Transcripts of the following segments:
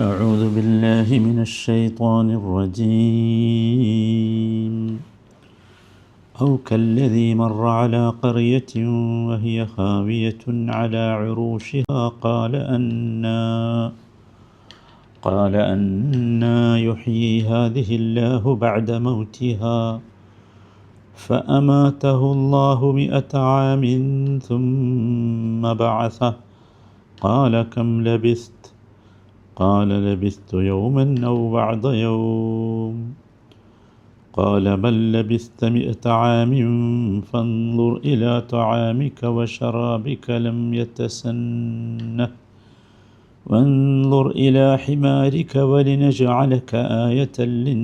أعوذ بالله من الشيطان الرجيم. أو كالذي مر على قرية وهي خاوية على عروشها قال أنا قال أنا يحيي هذه الله بعد موتها فأماته الله مئة عام ثم بعثه. قال كم لبثت؟ قال لبثت يوما أو بعض يوم. قال بل لبثت مئة عام فانظر إلى طعامك وشرابك لم يتسنه. وانظر إلى حمارك ولنجعلك آية للناس.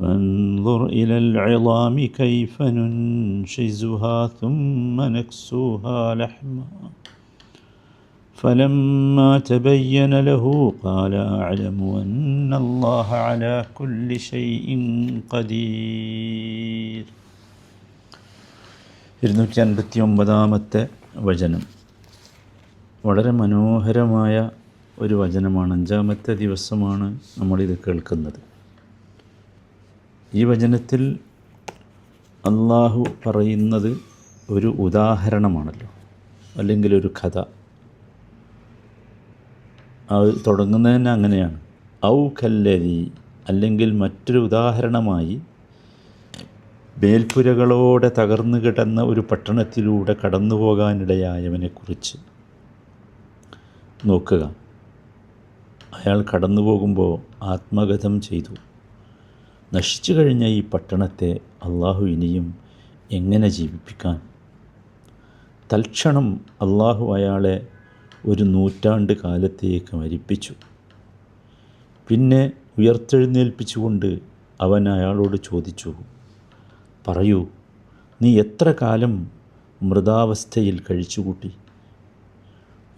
وانظر إلى العظام كيف ننشزها ثم نكسوها لحما. فلما تبين له قال أعلم أن الله على كل شيء قدير ഇരുന്നൂറ്റി അൻപത്തി ഒമ്പതാമത്തെ വചനം വളരെ മനോഹരമായ ഒരു വചനമാണ് അഞ്ചാമത്തെ ദിവസമാണ് നമ്മളിത് കേൾക്കുന്നത് ഈ വചനത്തിൽ അള്ളാഹു പറയുന്നത് ഒരു ഉദാഹരണമാണല്ലോ അല്ലെങ്കിൽ ഒരു കഥ അത് തുടങ്ങുന്നത് തന്നെ അങ്ങനെയാണ്. ഔ കല്ലരി അല്ലെങ്കിൽ മറ്റൊരു ഉദാഹരണമായി മേൽപ്പുരകളോടെ തകർന്നു കിടന്ന ഒരു പട്ടണത്തിലൂടെ കടന്നു പോകാനിടയായവനെക്കുറിച്ച് നോക്കുക. അയാൾ കടന്നു പോകുമ്പോൾ ആത്മഗതം ചെയ്തു. നശിച്ചു കഴിഞ്ഞ ഈ പട്ടണത്തെ അള്ളാഹു ഇനിയും എങ്ങനെ ജീവിപ്പിക്കാൻ? തൽക്ഷണം അള്ളാഹു അയാളെ ഒരു നൂറ്റാണ്ട് കാലത്തേക്ക് മരിപ്പിച്ചു. പിന്നെ ഉയർത്തെഴുന്നേൽപ്പിച്ചുകൊണ്ട് അവൻ അയാളോട് ചോദിച്ചു പറയൂ നീ എത്ര കാലം മൃതാവസ്ഥയിൽ കഴിച്ചുകൂട്ടി?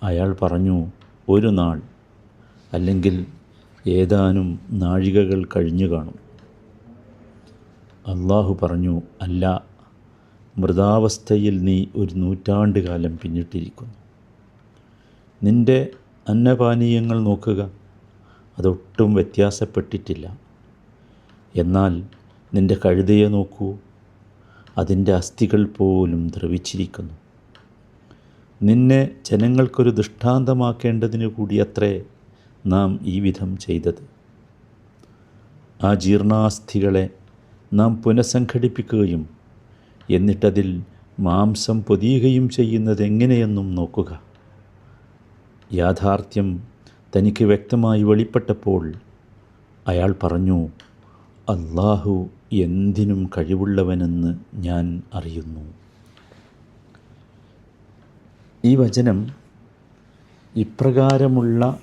അയാൾ പറഞ്ഞു ഒരു നാൾ അല്ലെങ്കിൽ ഏതാനും നാഴികകൾ കഴിഞ്ഞു കാണും. അള്ളാഹു പറഞ്ഞു അല്ല മൃതാവസ്ഥയിൽ നീ ഒരു നൂറ്റാണ്ട് കാലം പിന്നിട്ടിരിക്കുന്നു. നിന്റെ അന്നപാനീയങ്ങൾ നോക്കുക. അതൊട്ടും വ്യത്യാസപ്പെട്ടിട്ടില്ല. എന്നാൽ നിന്റെ കഴുതയെ നോക്കൂ. അതിന്റെ അസ്ഥികൾ പോലും ദ്രവിച്ചിരിക്കുന്നു. നിന്നെ ജനങ്ങൾക്കൊരു ദൃഷ്ടാന്തമാക്കേണ്ടതിനു കൂടിയത്രേ നാം ഈ വിധം ചെയ്തത്. ആ ജീർണാസ്ഥികളെ നാം പുനഃസംഘടിപ്പിക്കുകയും എന്നിട്ടതിൽ മാംസം പൊതിയുകയും ചെയ്യുന്നത് എങ്ങനെയെന്നും നോക്കുക. യാഥാർത്ഥ്യം തനിക്ക് വ്യക്തമായി വെളിപ്പെട്ടപ്പോൾ അയാൾ പറഞ്ഞു അള്ളാഹു എന്തിനും കഴിവുള്ളവനെന്ന് ഞാൻ അറിയുന്നു. ഈ വചനം ഇപ്രകാരമുള്ള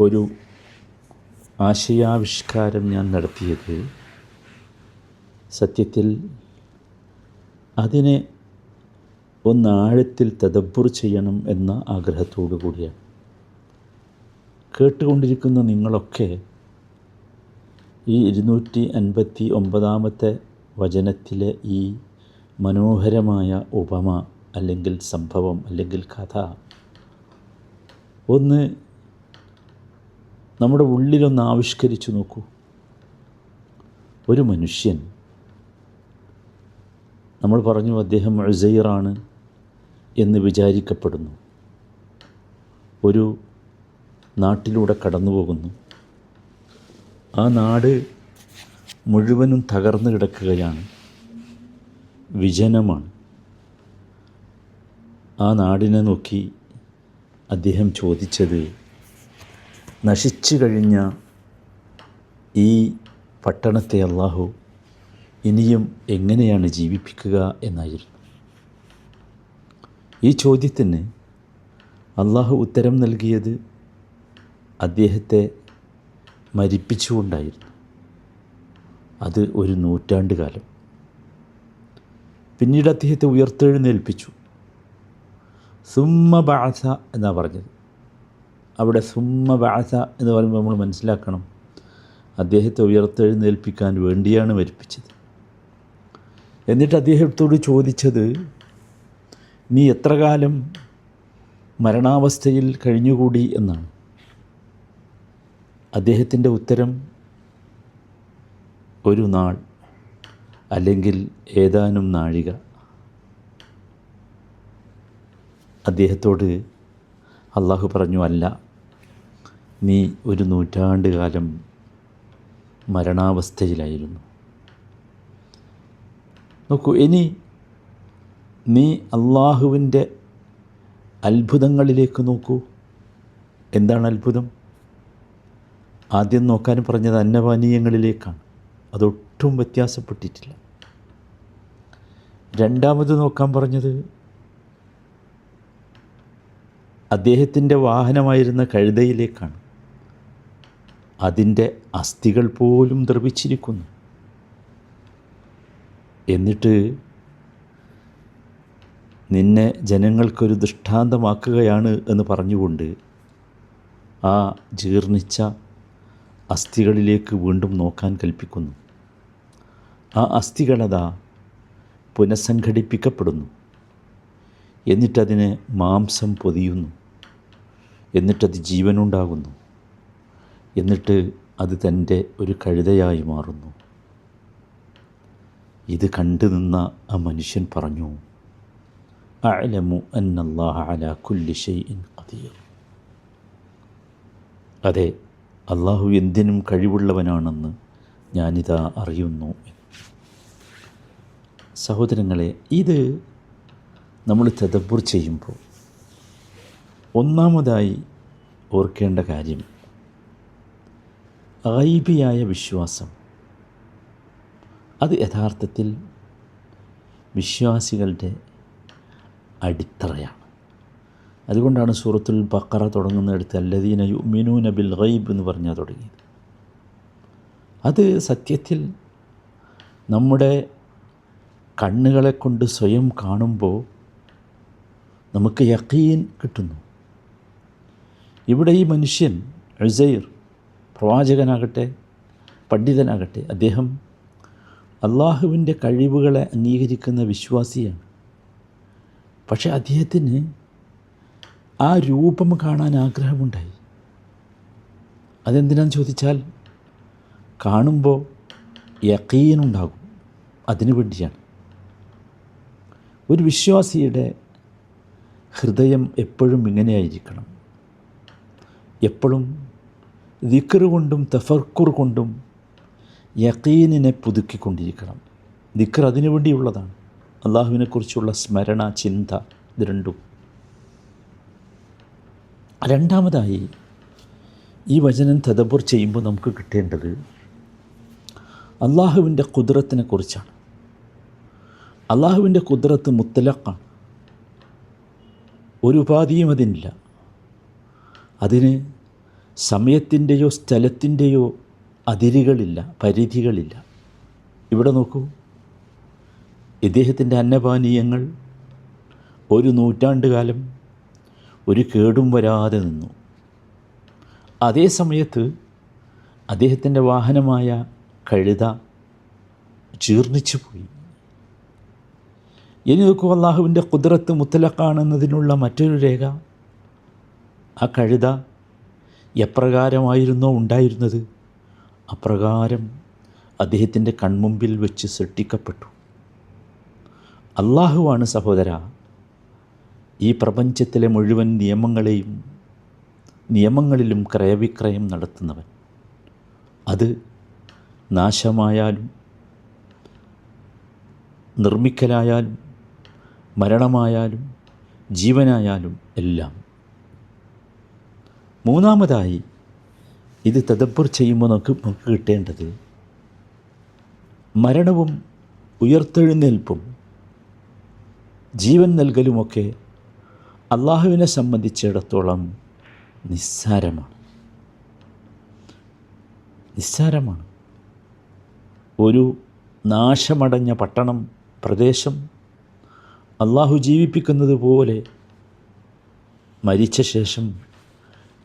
ഒരു ആശയാവിഷ്കാരം ഞാൻ നടത്തിയത് സത്യത്തിൽ അതിനെ ഒന്ന് ആഴത്തിൽ തദബ്ബുർ ചെയ്യണം എന്ന ആഗ്രഹത്തോടു കൂടിയാണ്. കേട്ടുകൊണ്ടിരിക്കുന്ന നിങ്ങളൊക്കെ ഈ ഇരുന്നൂറ്റി അൻപത്തി ഒമ്പതാമത്തെ വചനത്തിലെ ഈ മനോഹരമായ ഉപമ അല്ലെങ്കിൽ സംഭവം അല്ലെങ്കിൽ കഥ ഒന്ന് നമ്മുടെ ഉള്ളിലൊന്ന് ആവിഷ്കരിച്ചു നോക്കൂ. ഒരു മനുഷ്യൻ നമ്മൾ പറഞ്ഞു അദ്ദേഹം ഉസൈറാണ്. എന്ന് വിചാരിക്കപ്പെടുന്നു. ഒരു നാട്ടിലൂടെ കടന്നു പോകുന്നു ആ നാട് മുഴുവനും തകർന്നു കിടക്കുകയാണ്. വിജനമാണ്. ആ നാടിനെ നോക്കി അദ്ദേഹം ചോദിച്ചത് നശിച്ചു കഴിഞ്ഞ ഈ പട്ടണത്തെ അള്ളാഹു ഇനിയും എങ്ങനെയാണ് ജീവിപ്പിക്കുക? എന്നായിരുന്നു. ഈ ചോദ്യത്തിന് അള്ളാഹു ഉത്തരം നൽകിയത് അദ്ദേഹത്തെ മരിപ്പിച്ചുകൊണ്ടായിരുന്നു. അത് ഒരു നൂറ്റാണ്ട് കാലം. പിന്നീട് അദ്ദേഹത്തെ ഉയർത്തെഴുന്നേൽപ്പിച്ചു. സുമ്മ ബാസ എന്നാണ് പറഞ്ഞത്. അവിടെ സുമ്മ ബാസ എന്ന് പറയുമ്പോൾ നമ്മൾ മനസ്സിലാക്കണം അദ്ദേഹത്തെ ഉയർത്തെഴുന്നേൽപ്പിക്കാൻ വേണ്ടിയാണ് മരിപ്പിച്ചത്. എന്നിട്ട് അദ്ദേഹത്തോട് ചോദിച്ചത് നീ എത്ര കാലം മരണാവസ്ഥയിൽ കഴിഞ്ഞുകൂടി എന്നാണ്? അദ്ദേഹത്തിന്റെ ഉത്തരം ഒരു നാൾ അല്ലെങ്കിൽ ഏതാനും നാഴിക. അദ്ദേഹത്തോട് അള്ളാഹു പറഞ്ഞു അല്ല നീ ഒരു നൂറ്റാണ്ട് കാലം മരണാവസ്ഥയിലായിരുന്നു. നോക്കൂ ഇനി നീ അള്ളാഹുവിന്റെ അത്ഭുതങ്ങളിലേക്ക് നോക്കൂ. എന്താണ് അത്ഭുതം? ആദ്യം നോക്കാൻ പറഞ്ഞത് അന്നപാനീയങ്ങളിലേക്കാണ്. അതൊട്ടും വ്യത്യാസപ്പെട്ടിട്ടില്ല. രണ്ടാമത് നോക്കാൻ പറഞ്ഞത് അദ്ദേഹത്തിന്റെ വാഹനമായിരുന്ന കഴുതയിലേക്കാണ്. അതിന്റെ അസ്ഥികൾ പോലും ദ്രവിച്ചിരിക്കുന്നു. എന്നിട്ട് നിന്നെ ജനങ്ങൾക്കൊരു ദൃഷ്ടാന്തമാക്കുകയാണ് എന്ന് പറഞ്ഞുകൊണ്ട് ആ ജീർണിച്ച അസ്ഥികളിലേക്ക് വീണ്ടും നോക്കാൻ കൽപ്പിക്കുന്നു. ആ അസ്ഥികളതാ പുനഃസംഘടിപ്പിക്കപ്പെടുന്നു. എന്നിട്ടതിന് മാംസം പൊതിയുന്നു. എന്നിട്ടത് ജീവനുണ്ടാകുന്നു. എന്നിട്ട് അത് തന്റെ ഒരു കഴുതയായി മാറുന്നു. ഇത് കണ്ടു നിന്ന ആ മനുഷ്യൻ പറഞ്ഞു അലമു അന്നല്ലാഹ അല കുല്ലി ഷെയ്ഇൻ ഖദീർ. അതെ അള്ളാഹു എന്തിനും കഴിവുള്ളവനാണെന്ന് ഞാനിതാ അറിയുന്നു. സഹോദരങ്ങളെ ഇത് നമ്മൾ തദബ്ബുർ ചെയ്യുമ്പോൾ ഒന്നാമതായി ഓർക്കേണ്ട കാര്യം ഐബിയായ വിശ്വാസം. അത് യഥാർത്ഥത്തിൽ വിശ്വാസികളുടെ അടിത്തറയാണ്. അതുകൊണ്ടാണ് സൂറത്തുൽ ബക്കറ തുടങ്ങുന്നിടത്ത് അല്ലദീന യുമിനൂന ബിൽ ഗൈബ് എന്ന് പറഞ്ഞാൽ തുടങ്ങിയത്. അത് സത്യത്തിൽ നമ്മുടെ കണ്ണുകളെ കൊണ്ട് സ്വയം കാണുമ്പോൾ നമുക്ക് യക്കീൻ കിട്ടുന്നു. ഇവിടെ ഈ മനുഷ്യൻ ഉസൈർ പ്രവാചകനാകട്ടെ പണ്ഡിതനാകട്ടെ അദ്ദേഹം അള്ളാഹുവിന്റെ കഴിവുകളെ അംഗീകരിക്കുന്ന വിശ്വാസിയാണ്. പക്ഷെ അദ്ദേഹത്തിന് ആ രൂപം കാണാൻ ആഗ്രഹമുണ്ടായി. അതെന്തിനാന്ന് ചോദിച്ചാൽ കാണുമ്പോൾ യക്കീനുണ്ടാകും. അതിനു വേണ്ടിയാണ്. ഒരു വിശ്വാസിയുടെ ഹൃദയം എപ്പോഴും ഇങ്ങനെയായിരിക്കണം. എപ്പോഴും ദിക്കറ് കൊണ്ടും തഫർക്കുർ കൊണ്ടും യക്കീനിനെ പുതുക്കിക്കൊണ്ടിരിക്കണം. ദിക്കർ അതിനു വേണ്ടിയുള്ളതാണ് അള്ളാഹുവിനെക്കുറിച്ചുള്ള സ്മരണ ചിന്ത ഇത് രണ്ടും. രണ്ടാമതായി ഈ വചനം തദബുർ ചെയ്യുമ്പോൾ നമുക്ക് കിട്ടേണ്ടത് അള്ളാഹുവിന്റെ കുതിരത്തിനെ കുറിച്ചാണ് അള്ളാഹുവിന്റെ കുതിരത്ത് മുത്തലക്കാണ് ഒരു ഉപാധിയും അതിനില്ല. അതിന് സമയത്തിന്റെയോ സ്ഥലത്തിന്റെയോ അതിരുകളില്ല പരിധികളില്ല. ഇവിടെ നോക്കൂ. ഇദ്ദേഹത്തിന്റെ അന്നപാനീയങ്ങൾ ഒരു നൂറ്റാണ്ട് കാലം ഒരു കേടും വരാതെ നിന്നു. അതേ സമയത്ത് അദ്ദേഹത്തിന്റെ വാഹനമായ കഴുത ജീർണിച്ചു പോയി. ഇനി നോക്കൂ അള്ളാഹുവിന്റെ കുതിരത്ത് മുത്തലക്കാണെന്നതിനുള്ള മറ്റൊരു രേഖ. ആ കഴുത എപ്രകാരമായിരുന്നോ ഉണ്ടായിരുന്നത്? അപ്രകാരം അദ്ദേഹത്തിന്റെ കൺമുമ്പിൽ വെച്ച് സൃഷ്ടിക്കപ്പെട്ടു. അള്ളാഹുവാണ് സഹോദര. ഈ പ്രപഞ്ചത്തിലെ മുഴുവൻ നിയമങ്ങളെയും നിയമങ്ങളിലും ക്രയവിക്രയം നടത്തുന്നവൻ. അത് നാശമായാലും നിർമ്മിക്കലായാലും മരണമായാലും ജീവനായാലും എല്ലാം. മൂന്നാമതായി ഇത് തദബ്ബർ ചെയ്യുമ്പോൾ നമുക്ക് നമുക്ക് കിട്ടേണ്ടത് മരണവും ഉയർത്തെഴുന്നേൽപ്പും ജീവൻ നൽകലുമൊക്കെ അള്ളാഹുവിനെ സംബന്ധിച്ചിടത്തോളം നിസ്സാരമാണ്. നിസ്സാരമാണ്. ഒരു നാശമടഞ്ഞ പട്ടണം പ്രദേശം അള്ളാഹു ജീവിപ്പിക്കുന്നത് പോലെ മരിച്ച ശേഷം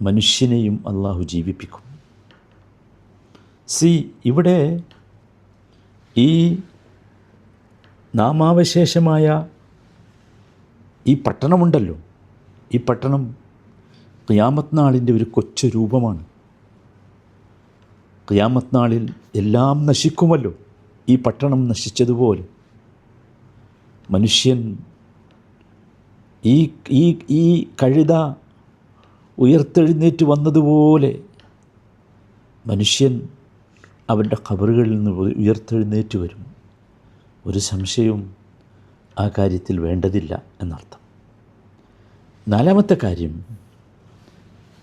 മനുഷ്യനെയും അള്ളാഹു ജീവിപ്പിക്കും. സി ഇവിടെ ഈ നാമാവശേഷമായ ഈ പട്ടണമുണ്ടല്ലോ. ഈ പട്ടണം ഖിയാമത്ത് നാളിന്റെ ഒരു കൊച്ചു രൂപമാണ്. ഖിയാമത്ത് നാളിൽ എല്ലാം നശിക്കുമല്ലോ. ഈ പട്ടണം നശിച്ചതുപോലെ. മനുഷ്യൻ ഈ ഈ ഈ കഴുത ഉയർത്തെഴുന്നേറ്റ് വന്നതുപോലെ മനുഷ്യൻ അവന്റെ ഖബറുകളിൽ നിന്ന് ഉയർത്തെഴുന്നേറ്റ് വരും. ഒരു സംശയവും ആ കാര്യത്തിൽ വേണ്ടതില്ല എന്നർത്ഥം. നാലാമത്തെ കാര്യം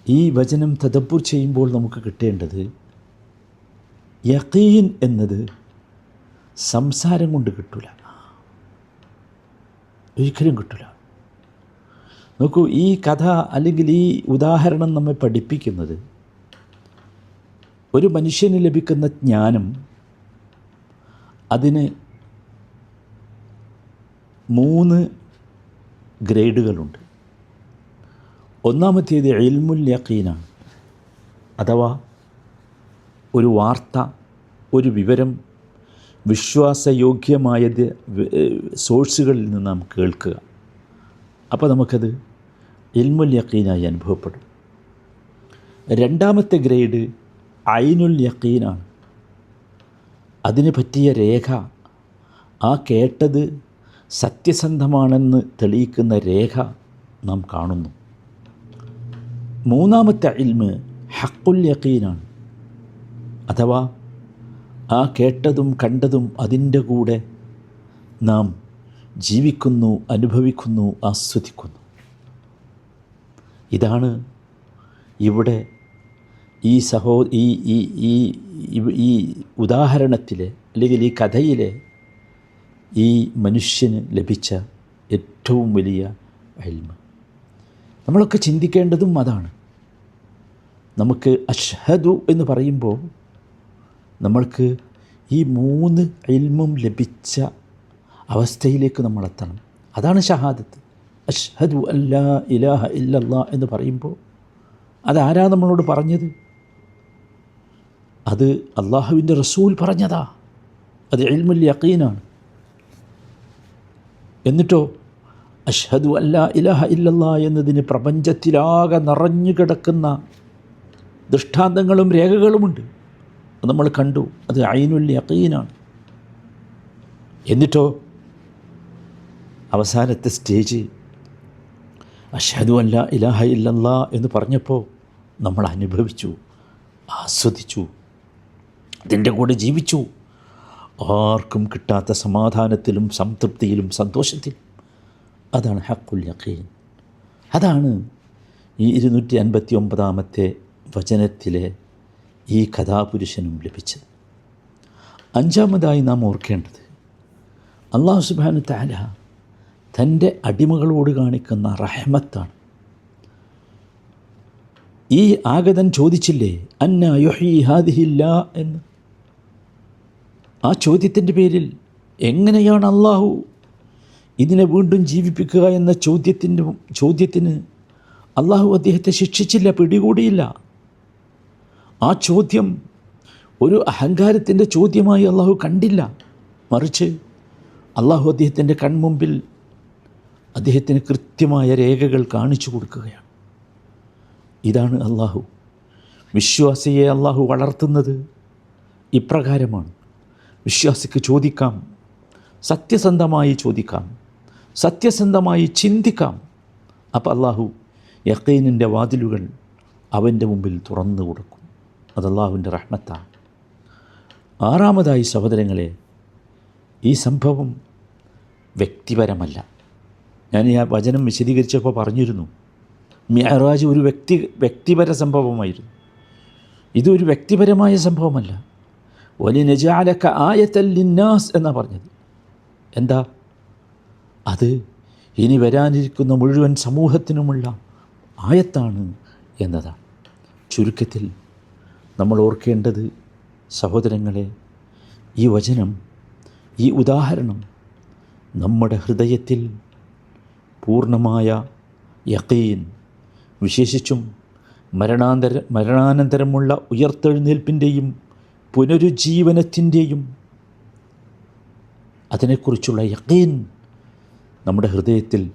ഈ വചനം തദപ്പൂർ ചെയ്യുമ്പോൾ നമുക്ക് കിട്ടേണ്ടത് യക്കീൻ എന്നത് സംസാരം കൊണ്ട് കിട്ടില്ല ഒരിക്കലും കിട്ടില്ല നോക്കൂ ഈ കഥ അല്ലെങ്കിൽ ഈ ഉദാഹരണം നമ്മെ പഠിപ്പിക്കുന്നത് ഒരു മനുഷ്യന് ലഭിക്കുന്ന ജ്ഞാനം അതിന് മൂന്ന് ഗ്രേഡുകളുണ്ട്. ഒന്നാമത്തേത് എൽമുൽ യക്കീനാണ് അഥവാ ഒരു വാർത്ത ഒരു വിവരം വിശ്വാസയോഗ്യമായത് സോഴ്സുകളിൽ നിന്ന് നാം കേൾക്കുക. അപ്പോൾ നമുക്കത് ഇൽമുൽ യക്കീനായി അനുഭവപ്പെടും. രണ്ടാമത്തെ ഗ്രേഡ് ഐനുൽ യക്കീനാണ് അതിന് പറ്റിയ രേഖ ആ കേട്ടത് സത്യസന്ധമാണെന്ന് തെളിയിക്കുന്ന രേഖ നാം കാണുന്നു. മൂന്നാമത്തെ ഇൽമ് ഹക്കുൽ യക്കീനാണ്. അഥവാ ആ കേട്ടതും കണ്ടതും അതിന്റെ കൂടെ നാം ജീവിക്കുന്നു അനുഭവിക്കുന്നു ആസ്വദിക്കുന്നു. ഇതാണ് ഇവിടെ ഈ സഹോ ഈ ഈ ഉദാഹരണത്തിലെ അല്ലെങ്കിൽ ഈ കഥയിലെ ഈ മനുഷ്യന് ലഭിച്ച ഏറ്റവും വലിയ അൽമ നമ്മളൊക്കെ ചിന്തിക്കേണ്ടതും അതാണ്. നമുക്ക് അഷ്ഹദു എന്ന് പറയുമ്പോൾ നമ്മൾക്ക് ഈ മൂന്ന് ഇൽമും ലഭിച്ച അവസ്ഥയിലേക്ക് നമ്മൾ എത്തണം അതാണ് ഷഹാദത്ത്. അഷ്ഹദു അല്ലാ ഇലാഹ ഇല്ലല്ലാ എന്ന് പറയുമ്പോൾ അതാരാ നമ്മളോട് പറഞ്ഞത്? അത് അള്ളാഹുവിന്റെ റസൂൽ പറഞ്ഞതാ. അത് ഇൽമുൽ യക്കീനാണ് എന്നിട്ടോ അഷ്ഹദു അല്ല ഇലഹ ഇല്ലല്ല എന്നതിന് പ്രപഞ്ചത്തിലാകെ നിറഞ്ഞു കിടക്കുന്ന ദൃഷ്ടാന്തങ്ങളും രേഖകളുമുണ്ട്. അത് നമ്മൾ കണ്ടു. അത് അയിനുൽ യക്കീനാണ് എന്നിട്ടോ അവസാനത്തെ സ്റ്റേജ് അഷഹദു അല്ല ഇലാഹ ഇല്ലല്ല എന്ന് പറഞ്ഞപ്പോൾ നമ്മൾ അനുഭവിച്ചു ആസ്വദിച്ചു അതിന്റെ കൂടെ ജീവിച്ചു. ആർക്കും കിട്ടാത്ത സമാധാനത്തിലും സംതൃപ്തിയിലും സന്തോഷത്തിലും അതാണ് ഹക്കുൽ യക്കീൻ അതാണ് ഈ ഇരുന്നൂറ്റി അൻപത്തി ഒമ്പതാമത്തെ വചനത്തിലെ ഈ കഥാപുരുഷനും ലഭിച്ചത്. അഞ്ചാമതായി നാം ഓർക്കേണ്ടത് അള്ളാഹു സുബാനു താല തന്റെ അടിമകളോട് കാണിക്കുന്ന റഹമത്താണ്. ഈ ആഗതൻ ചോദിച്ചില്ലേ അന്ന യുഹി ഹാദിഹില്ല എന്ന്? ആ ചോദ്യത്തിന്റെ പേരിൽ എങ്ങനെയാണ് അള്ളാഹു ഇതിനെ വീണ്ടും ജീവിപ്പിക്കുക എന്ന ചോദ്യത്തിന്റെ ചോദ്യത്തിന് അള്ളാഹു അദ്ദേഹത്തെ ശിക്ഷിച്ചില്ല പിടികൂടിയില്ല. ആ ചോദ്യം ഒരു അഹങ്കാരത്തിന്റെ ചോദ്യമായി അള്ളാഹു കണ്ടില്ല. മറിച്ച് അള്ളാഹു അദ്ദേഹത്തിന്റെ കൺമുമ്പിൽ അദ്ദേഹത്തിന് കൃത്യമായ രേഖകൾ കാണിച്ചു കൊടുക്കുകയാണ്. ഇതാണ് അള്ളാഹു വിശ്വാസിയെ അള്ളാഹു വളർത്തുന്നത് ഇപ്രകാരമാണ്. വിശ്വാസിക്ക് ചോദിക്കാം സത്യസന്ധമായി ചോദിക്കാം. സത്യസന്ധമായി ചിന്തിക്കാം. അപ്പം അള്ളാഹു യക്കീനിന്റെ വാതിലുകൾ അവന്റെ മുമ്പിൽ തുറന്നു കൊടുക്കും. അത് അള്ളാഹുവിന്റെ റഹ്മത്താണ്. ആറാമതായി സഹോദരങ്ങളെ ഈ സംഭവം വ്യക്തിപരമല്ല. ഞാൻ ഈ വചനം വിശദീകരിച്ചപ്പോൾ പറഞ്ഞിരുന്നു. മിയറാജ് ഒരു വ്യക്തി വ്യക്തിപര സംഭവമായിരുന്നു. ഇതൊരു വ്യക്തിപരമായ സംഭവമല്ല. വലിയ നജാലക്ക ആയത്തല്ലിന്നാസ് എന്നാണ് പറഞ്ഞത്. എന്താ? അത് ഇനി വരാനിരിക്കുന്ന മുഴുവൻ സമൂഹത്തിനുമുള്ള ആയത്താണ് എന്നതാണ്. ചുരുക്കത്തിൽ നമ്മൾ ഓർക്കേണ്ടത് സഹോദരങ്ങളെ ഈ വചനം ഈ ഉദാഹരണം നമ്മുടെ ഹൃദയത്തിൽ പൂർണമായ യക്കീൻ വിശേഷിച്ചും മരണാന്തര മരണാനന്തരമുള്ള ഉയർത്തെഴുന്നേൽപ്പിന്റെയും പുനരുജ്ജീവനത്തിന്റെയും അതിനെക്കുറിച്ചുള്ള യക്കീൻ നമ്മുടെ ഹൃദയത്തിൽ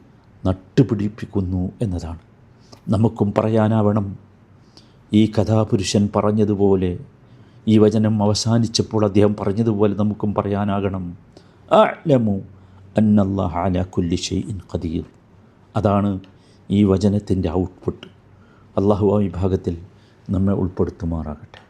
നട്ടുപിടിപ്പിക്കുന്നു എന്നതാണ്. നമുക്കും പറയാനാവണം ഈ കഥാപുരുഷൻ പറഞ്ഞതുപോലെ ഈ വചനം അവസാനിച്ചപ്പോൾ അദ്ദേഹം പറഞ്ഞതുപോലെ നമുക്കും പറയാനാകണം. അലമു അന്നല്ലാഹ അല കുല്ലി ഷെയ്ഇൻ ഖദീർ. അതാണ് ഈ വചനത്തിന്റെ ഔട്ട്പുട്ട്. അള്ളാഹു ആ വിഭാഗത്തിൽ നമ്മെ ഉൾപ്പെടുത്തുമാറാകട്ടെ.